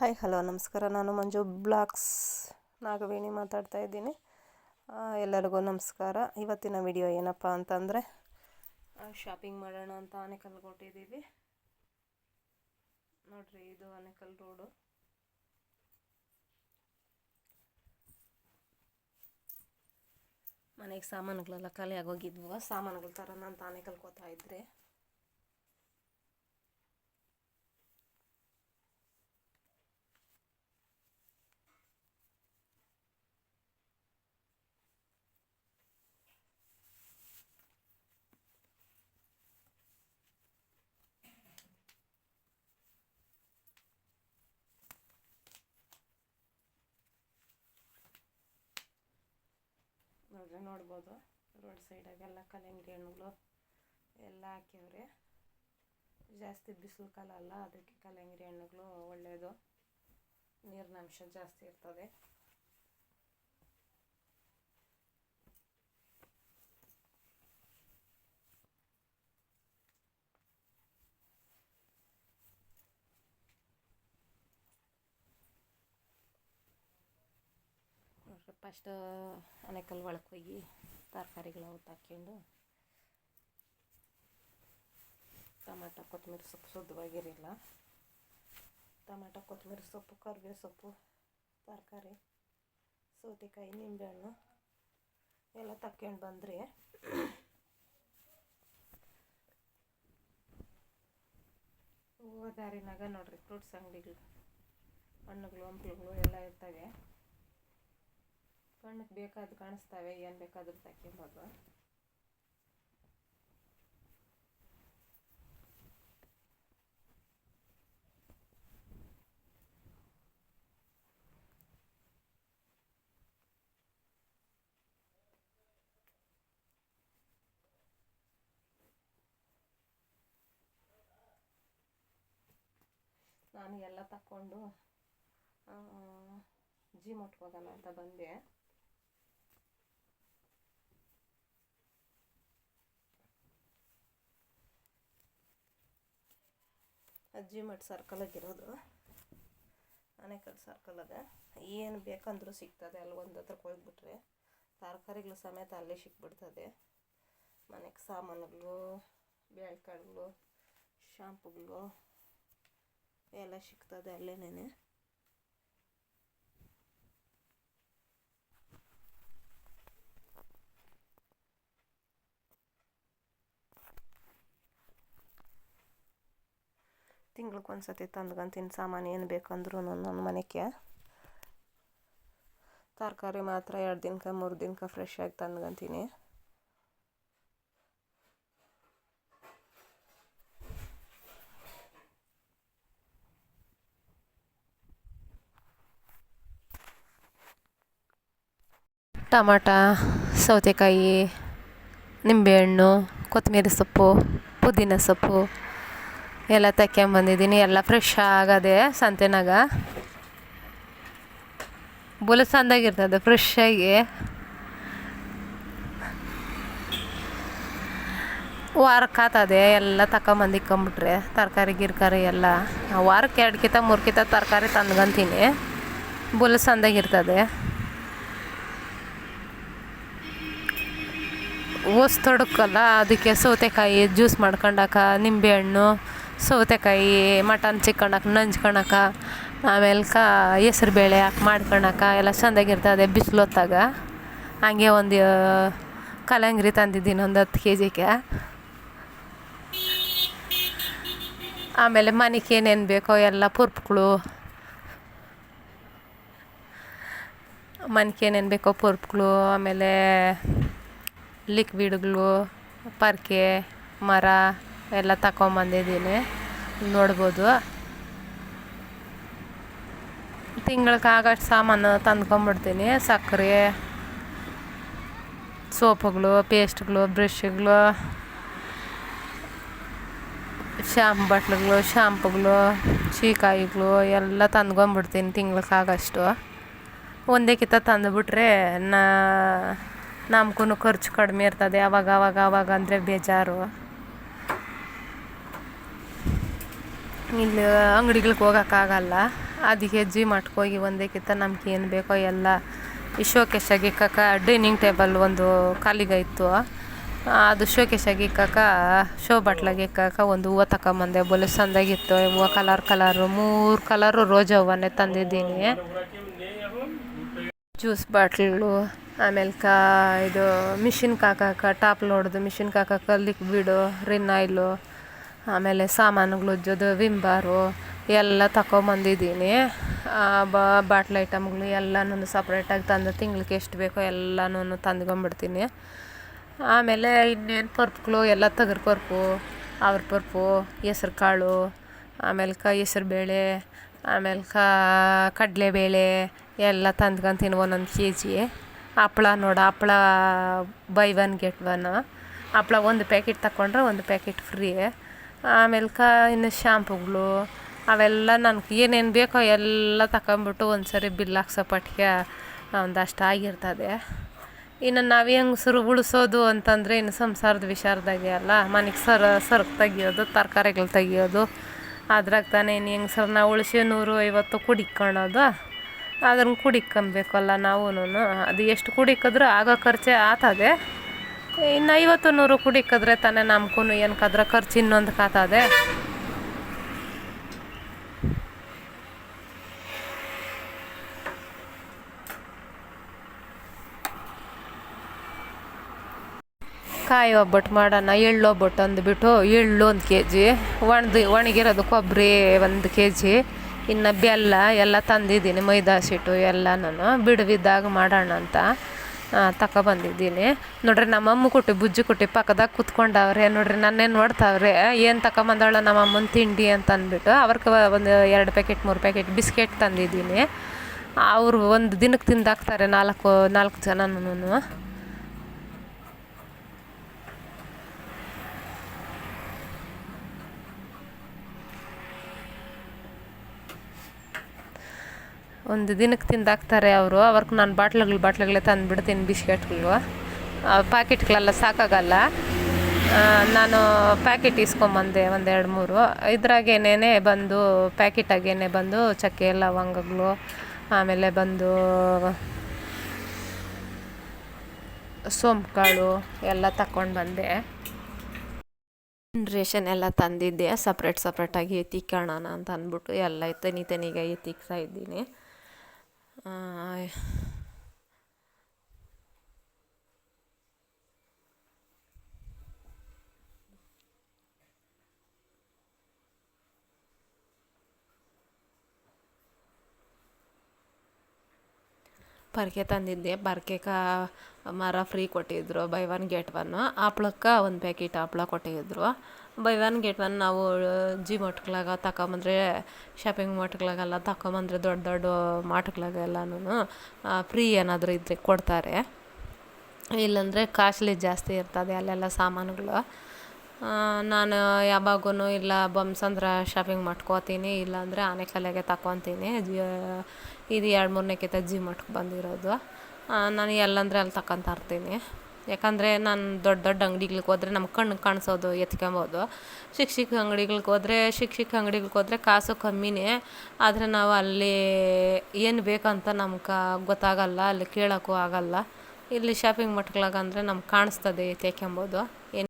Hi, hello, ನಮಸ್ಕಾರ. ನಾನು ಮಂಜು blogs Nagaveni ಮಾತಾಡ್ತಾ ಇದ್ದೀನಿ. ಎಲ್ಲರಿಗೂ ನಮಸ್ಕಾರ. ಇವತ್ತಿನ ವಿಡಿಯೋ ಏನಪ್ಪ ಅಂತಂದರೆ ಶಾಪಿಂಗ್ ಮಾಡೋಣ ಅಂತ ಆನೆಕಲ್ ಕೊಟ್ಟಿದ್ದೀವಿ. ನೋಡ್ರಿ, ಇದು ಆನೆಕಲ್ ರೋಡು ಮನೆಗೆ ಸಾಮಾನುಗಳೆಲ್ಲ ಖಾಲಿ ಆಗೋಗಿದ್ವು ಸಾಮಾನುಗಳು ತರೋಣ ಅಂತ ಆನೆಕಲ್ ಕೋತಾ ಇದ್ರೆ. ನೋಡ್ರಿ, ನೋಡ್ಬೋದು. ರೋಡ್ ಸೈಡಾಗೆಲ್ಲ ಕಲ್ಲಂಗಡಿ ಹಣ್ಣುಗಳು ಎಲ್ಲ ಹಾಕ್ಯವ್ರೆ ಜಾಸ್ತಿ ಬಿಸಿಲು ಕಾಲ ಅಲ್ಲ, ಅದಕ್ಕೆ ಕಲ್ಲಂಗಡಿ ಹಣ್ಣುಗಳು ಒಳ್ಳೆಯದು ನೀರಿನ ಅಂಶ ಜಾಸ್ತಿ ಇರ್ತದೆ ನೋಡ್ರಿ ಫಸ್ಟ್ ಆನೆಕಲ್ ಒಳಗೆ ಹೋಗಿ ತರಕಾರಿಗಳು ಅವು ಟಮಾಟ ಕೊತ್ತಂಬರಿ ಸೊಪ್ಪು ಶುದ್ಧವಾಗಿರಲಿಲ್ಲ. ಟಮಾಟ ಕೊತ್ತಂಬರಿ ಸೊಪ್ಪು, ಕರಿಬೇವು ಸೊಪ್ಪು, ತರಕಾರಿ, ಸೌತೆಕಾಯಿ, ನಿಂಬೆಹಣ್ಣು ಎಲ್ಲ ತಕ್ಕೊಂಡು ಬಂದ್ರಿ. ಹೋಗೋ ದಾರಿನಾಗ ನೋಡ್ರಿ, ಫ್ರೂಟ್ಸ್ ಅಂಗಡಿಗಳು, ಹಣ್ಣುಗಳು, ಹಂಪಲುಗಳು ಎಲ್ಲ ಇರ್ತವೆ. ಕಣ್ಣಿಗೆ ಬೇಕಾದ್ದು ಕಾಣಿಸ್ತವೆ ಏನು ಬೇಕಾದ್ರೂ ತಕ್ಕೊಂಬೋದು. ನಾನು ಎಲ್ಲ ತಕ್ಕೊಂಡು ಜಿಮ್ ಹೋಗೋಣ ಅಂತ ಬಂದೆ. ಅಜ್ಜಿ ಮಠ ಸರ್ಕಲಾಗಿರೋದು ಸರ್ಕಲ್ ಸರ್ಕಲಾಗ ಏನು ಬೇಕಂದ್ರೂ ಸಿಗ್ತದೆ, ಅಲ್ಲಿ ಒಂದು ಹತ್ರಕ್ಕೆ ಹೋಗ್ಬಿಟ್ರೆ. ತರಕಾರಿಗಳು ಸಮೇತ ಅಲ್ಲೇ ಸಿಕ್ಬಿಡ್ತದೆ. ಮನೆಗೆ ಸಾಮಾನುಗಳು ಬೇಳೆಕಾಳುಗಳು ಶಾಂಪುಗಳು ಎಲ್ಲ ಸಿಗ್ತದೆ ಅಲ್ಲೇನೇ ತಿಂಗ್ಳಿಗೆ ಒಂದು ಸತಿ ತಂದ್ಕೊಂತೀನಿ ಸಾಮಾನು ಏನು ಬೇಕಂದ್ರೂ ನನ್ನ ಮನೆಗೆ. ತರಕಾರಿ ಮಾತ್ರ ಎರಡು ದಿನಕ್ಕೆ ಮೂರು ದಿನಕ್ಕೆ ಫ್ರೆಶ್ ಆಗಿ ತಂದ್ಕೊಂತೀನಿ ಟಮಾಟ, ಸೌತೆಕಾಯಿ, ನಿಂಬೆಹಣ್ಣು ಕೊತ್ತಂಬರಿ ಸೊಪ್ಪು, ಪುದೀನ ಸೊಪ್ಪು. ಎಲ್ಲ ತಕ್ಕೊಂಬಂದಿದ್ದೀನಿ ಎಲ್ಲ ಫ್ರೆಶ್ ಆಗದೆ ಸಂತೆನಾಗ. ಬುಲ ಚಂದಾಗಿರ್ತದೆ ಫ್ರೆಶ್ ಆಗಿ. ವಾರಕ್ಕೆ ಎಲ್ಲ ತಕೊಂಬಂದು ಇಕ್ಕೊಂಬಿಟ್ರೆ. ತರಕಾರಿ, ಗಿರ್ಕಾರಿ ಎಲ್ಲ. ವಾರಕ್ಕೆ ಎರಡು ಕಿತ ಮೂರು ಕಿತ ತರಕಾರಿ ತಂದ್ಕೊಂತೀನಿ. ಬುಲ ಚಂದಾಗಿರ್ತದೆ ಓಸ್ ತೊಡಕಲ್ಲ, ಅದಕ್ಕೆ ಸೌತೆಕಾಯಿ ಜ್ಯೂಸ್ ಮಾಡ್ಕೊಂಡಾಕ ನಿಂಬೆಹಣ್ಣು ಸೌತೆಕಾಯಿ, ಮಟನ್ ಚಿಕ್ಕಣಕ್ಕೆ ನಂಚ್ಕೊಳಕ ಆಮೇಲೆ ಕ ಹೆಸ್ರು ಬೇಳೆ ಹಾಕಿ ಮಾಡ್ಕೊಳಕ ಎಲ್ಲ ಚೆಂದಾಗಿರ್ತದೆ ಬಿಸಿಲು ಹೊತ್ತಾಗ ಹಂಗೆ ಒಂದು ಕಲ್ಲಂಗಡಿ ತಂದಿದ್ದೀನಿ ಒಂದು ಹತ್ತು ಕೆ ಜಿಗೆ ಆಮೇಲೆ ಮನೆಗೆ ಏನೇನು ಬೇಕೋ ಎಲ್ಲ ಪುರ್ಪುಗಳು. ಮನೆಗೆ ಏನೇನು ಬೇಕೋ ಪುರ್ಪುಗಳು, ಆಮೇಲೆ ಲಿಕ್ವಿಡ್ಗಳು, ಪರ್ಕೆ, ಮರ. ಎಲ್ಲ ತಗೊಂಬಂದಿದ್ದೀನಿ ನೋಡ್ಬೋದು. ತಿಂಗಳಿಗೆ ಆಗೋಷ್ಟು ಸಾಮಾನು ತಂದ್ಕೊಂಬಿಡ್ತೀನಿ. ಸಕ್ಕರೆ, ಸೋಪುಗಳು, ಪೇಸ್ಟ್ಗಳು, ಬ್ರಷ್ಗಳು ಶ್ಯಾಂಪ್ ಬಟ್ಲುಗಳು, ಶಾಂಪುಗಳು, ಚೀಕಾಯಿಗಳು ಎಲ್ಲ ತಂದ್ಕೊಂಬಿಡ್ತೀನಿ ತಿಂಗ್ಳಿಗೆ ಆಗೋಷ್ಟು. ಒಂದೇ ಕಿತ್ತ ತಂದುಬಿಟ್ರೆ ನಾ ನಮ್ಗೂ ಖರ್ಚು ಕಡಿಮೆ ಇರ್ತದೆ. ಅವಾಗ ಅವಾಗ ಅವಾಗ ಅಂದರೆ ಬೇಜಾರು. ಇಲ್ಲಿ ಅಂಗಡಿಗಳಿಗೆ ಹೋಗೋಕ್ಕಾಗಲ್ಲ. ಅದಕ್ಕೆ ಜಿ ಮಾಡ್ಕೋಗಿ ಹೋಗಿ ಒಂದಕ್ಕಿಂತ ನಮ್ಗೆ ಏನು ಬೇಕೋ ಎಲ್ಲ ಈ ಶೋಕೇಶಾಗಿ ಇಕ್ಕಕ್ಕ ಡೈನಿಂಗ್ ಟೇಬಲ್ ಒಂದು ಖಾಲಿಗೆ ಇತ್ತು. ಅದು ಶೋಕೇಶ್ ಇಕ್ಕಕ್ಕ ಶೋ ಬಟ್ಲಾಗೆ ಇಕ್ಕಾಕ ಒಂದು ಹೂವು ತಗೊಂಬಂದೆ ಬೊಲೆ ಸಂದಾಗಿತ್ತು. ಹೂವು ಕಲರ್ ಕಲರು, ಮೂರು ಕಲರು ರೋಜ ಹೂವನ್ನೇ ತಂದಿದ್ದೀನಿ. ಜ್ಯೂಸ್ ಬಾಟ್ಲು, ಆಮೇಲೆ ಕಾ ಇದು ಮಿಷಿನ್ ಕಾಕಾಕ ಟಾಪ್ ಲೋಡ್ದು ಮಿಷಿನ್ ಕಾಕಾಕ ಲಿಕ್ವಿಡು, ರಿನ್ ಆಯಿಲು. ಆಮೇಲೆ ಸಾಮಾನುಗಳು ಉಜ್ಜೋದು ವಿಮ್ ಬಾರು ಎಲ್ಲ ತಗೊಂಬಂದಿದ್ದೀನಿ ಬಾಟ್ಲ್ ಐಟಮ್ಗಳು ಎಲ್ಲನೂ ಸಪ್ರೇಟಾಗಿ ತಂದು ತಿಂಗ್ಳಿಗೆ ಎಷ್ಟು ಬೇಕೋ ಎಲ್ಲನೂ ತಂದ್ಕೊಂಬಿಡ್ತೀನಿ. ಆಮೇಲೆ ಇನ್ನೇನು ಪರ್ಪುಗಳು? ಎಲ್ಲ ತಗರು ಪರ್ಪು, ಅವ್ರ ಪರ್ಪು, ಹೆಸ್ರು ಕಾಳು, ಆಮೇಲೆ ಹೆಸ್ರು ಬೇಳೆ, ಆಮೇಲೆ ಕಡಲೆಬೇಳೆ ಎಲ್ಲ ತಂದ್ಕೊಂತೀನಿ ಒಂದೊಂದು ಕೆ ಜಿ ಹಪ್ಳ ನೋಡು, ಹಪ್ಳ ಬೈ ಒನ್ ಗೆಟ್ ಒನ್. ಹಪ್ಳ ಒಂದು ಪ್ಯಾಕೆಟ್ ತಗೊಂಡ್ರೆ ಒಂದು ಪ್ಯಾಕೆಟ್ ಫ್ರೀ. ಆಮೇಲೆ ಕ ಇನ್ನು ಶಾಂಪುಗಳು ಅವೆಲ್ಲ ನನಗೆ ಏನೇನು ಬೇಕೋ ಎಲ್ಲ ತಗೊಂಬಿಟ್ಟು ಒಂದು ಸರಿ ಬಿಲ್ ಹಾಕ್ಸೋ ಒಂದು ಒಂದಷ್ಟು ಆಗಿರ್ತದೆ. ಇನ್ನು ನಾವು ಹೆಂಗಸ್ರು ಉಳಿಸೋದು ಅಂತಂದರೆ ಇನ್ನು ಸಂಸಾರದ ವಿಚಾರದಾಗೆ ಅಲ್ಲ, ಮನೆಗೆ ಸರ, ಸರಕು ತೆಗಿಯೋದು, ತರಕಾರಿಗಳು ತೆಗಿಯೋದು, ಅದ್ರಾಗ ತಾನೇ ಇನ್ನು ಹೆಂಗಸ್ರನ್ನ ಉಳಿಸಿ ನೂರು ಐವತ್ತು ಕುಡಿಕೊಳ್ಳೋದು ಅದನ್ನು ಕುಡಿಕೊಂಬೇಕಲ್ಲ ನಾವು ಅದು ಎಷ್ಟು ಕುಡಿಕಿದ್ರೂ ಆಗೋ ಖರ್ಚೆ ಆಗ್ತದೆ ಇನ್ನು ಐವತ್ತು ನೂರು ಕುಡಿಕಿದ್ರೆ ತಾನೇ ನಮ್ಗೂ ಏನಕ್ಕಾದ್ರೆ ಖರ್ಚು ಇನ್ನೊಂದು ಕಾತಾದೆ. ಕಾಯಿ ಒಬ್ಬಟ್ಟು ಮಾಡೋಣ, ಎಳ್ಳು ಒಬ್ಬಟ್ಟು ಅಂದ್ಬಿಟ್ಟು ಎಳ್ಳು ಒಂದು ಕೆ ಜಿ ಒಣದು ಒಣಗಿರೋದು ಕೊಬ್ಬರಿ ಒಂದು ಕೆ ಜಿ ಇನ್ನು ಬೆಲ್ಲ ಎಲ್ಲ ತಂದಿದ್ದೀನಿ ಮೈದಾ ಸಿಟ್ಟು ಎಲ್ಲ ನಾನು ಬಿಡುವಿದ್ದಾಗ ಮಾಡೋಣ ಅಂತ. ತಗೊಬಂದಿದ್ದೀನಿ ನೋಡ್ರಿ, ನಮ್ಮಮ್ಮ ಕುಟ್ಟಿ, ಬುಜ್ಜಿ ಕುಟ್ಟಿ ಪಕ್ಕದಾಗ ಕುತ್ಕೊಂಡವ್ರೆ. ನೋಡ್ರಿ, ನನ್ನೇ ನೋಡ್ತಾವ್ರೆ. ಏನು ತಗೊಂಬಂದವಳ ನಮ್ಮ ಅಮ್ಮನ ತಿಂಡಿ ಅಂತ ಅಂದ್ಬಿಟ್ಟು ಅವ್ರಿಗೆ ಒಂದು ಎರಡು ಪ್ಯಾಕೆಟ್, ಮೂರು ಪ್ಯಾಕೆಟ್ ಬಿಸ್ಕೆಟ್ ತಂದಿದ್ದೀನಿ. ಅವರು ಒಂದು ದಿನಕ್ಕೆ ತಿಂದಾಕ್ತಾರೆ ನಾಲ್ಕು ನಾಲ್ಕು ಜನನೂ ಒಂದು ದಿನಕ್ಕೆ ತಿಂದಾಕ್ತಾರೆ ಅವರು. ಅವ್ರಿಗೆ ನಾನು ಬಾಟ್ಲುಗಳು ಬಾಟ್ಲುಗಳೇ ತಂದುಬಿಡ್ತೀನಿ ಬಿಸ್ಕೆಟ್ಗಳು. ಪ್ಯಾಕೆಟ್ಗಳೆಲ್ಲ ಸಾಕಾಗಲ್ಲ. ನಾನು ಪ್ಯಾಕೆಟ್ ಇಸ್ಕೊಂಬಂದೆ ಒಂದು ಎರಡು ಮೂರು. ಇದ್ರಾಗೇನೇ ಬಂದು, ಪ್ಯಾಕೆಟಾಗೇನೆ ಬಂದು ಚಕ್ಕೆ, ಲವಂಗಗಳು, ಆಮೇಲೆ ಬಂದು ಸೋಂಪು ಕಾಳು ಎಲ್ಲ ತಗೊಂಡು ಬಂದೆ. ರೇಷನ್ ಎಲ್ಲ ತಂದಿದ್ದೆ. ಸಪ್ರೇಟ್ ಸಪ್ರೇಟಾಗಿ ಎತ್ತಿಕ್ಕೋಣ ಅಂತ ಅಂದ್ಬಿಟ್ಟು ಎಲ್ಲ ತನಿ ತನಿಗೆ ಎತ್ತಿಕ್ತಾ ಇದ್ದೀನಿ. 哎 ಪರ್ಕೆ ತಂದಿದ್ದೆ. ಪರ್ಕೆಕ ಮರ ಫ್ರೀ ಕೊಟ್ಟಿದ್ದರು ಬೈ ಒನ್ ಗೆಟ್ ಒನ್ ಹಪ್ಳಕ್ಕೆ ಒಂದು ಪ್ಯಾಕೆಟ್ ಹಪ್ಳ ಕೊಟ್ಟಿದ್ರು. ಬೈ ಒನ್ ಗೆಟ್ ಒನ್ ನಾವು ಜಿ ಮಾರ್ಟ್ಗಳಾಗ ತಗೊಂಬಂದ್ರೆ ಶಾಪಿಂಗ್ ಮಾರ್ಟ್ಗಳಾಗೆಲ್ಲ ತಗೊಂಬಂದ್ರೆ ದೊಡ್ಡ ದೊಡ್ಡ ಮಾರ್ಟ್ಗಳಾಗೆಲ್ಲನೂ ಫ್ರೀ ಏನಾದರೂ ಇದ್ದರೆ ಕೊಡ್ತಾರೆ. ಇಲ್ಲಾಂದರೆ ಕಾಸ್ಟ್ಲಿ ಜಾಸ್ತಿ ಇರ್ತದೆ ಅಲ್ಲೆಲ್ಲ ಸಾಮಾನುಗಳು. ನಾನು ಯಾವಾಗೂ ಇಲ್ಲ ಬೊಮ್ಸಂದ್ರ ಶಾಪಿಂಗ್ ಮಾಡ್ಕೋತೀನಿ, ಇಲ್ಲಾಂದರೆ ಆನೆಕಲ್ಯಾಗೆ ತಗೊತೀನಿ ಜಿ ಇದು ಎರಡು ಮೂರನೇ ಕಿತ ಜಿ ಮಟ್ಗೆ ಬಂದಿರೋದು. ನಾನು ಎಲ್ಲಂದರೆ ಅಲ್ಲಿ ತಕ್ಕಂತ ಇರ್ತೀನಿ. ಯಾಕಂದರೆ ನಾನು ದೊಡ್ಡ ದೊಡ್ಡ ಅಂಗ್ಡಿಗಳಿಗೆ ಹೋದ್ರೆ ನಮ್ಮ ಕಣ್ಣಿಗೆ ಕಾಣಿಸೋದು, ಎತ್ಕೊಬೋದು. ಚಿಕ್ಕ ಚಿಕ್ಕ ಹೋದರೆ ಹೋದ್ರೆ ಚಿಕ್ಕ ಚಿಕ್ಕ ಅಂಗ್ಡಿಗಳ್ಗೆ ಹೋದ್ರೆ ಕಾಸು ಕಮ್ಮಿನೇ. ಆದರೆ ನಾವು ಅಲ್ಲಿ ಏನು ಬೇಕಂತ ನಮ್ಗೆ ಗೊತ್ತಾಗಲ್ಲ, ಅಲ್ಲಿ ಕೇಳೋಕ್ಕೂ ಆಗಲ್ಲ. ಇಲ್ಲಿ ಶಾಪಿಂಗ್ ಮಟ್ಗಳಾಗ ನಮ್ಗೆ ಕಾಣಿಸ್ತದೆ, ಎತ್ಕೊಂಬೋದು.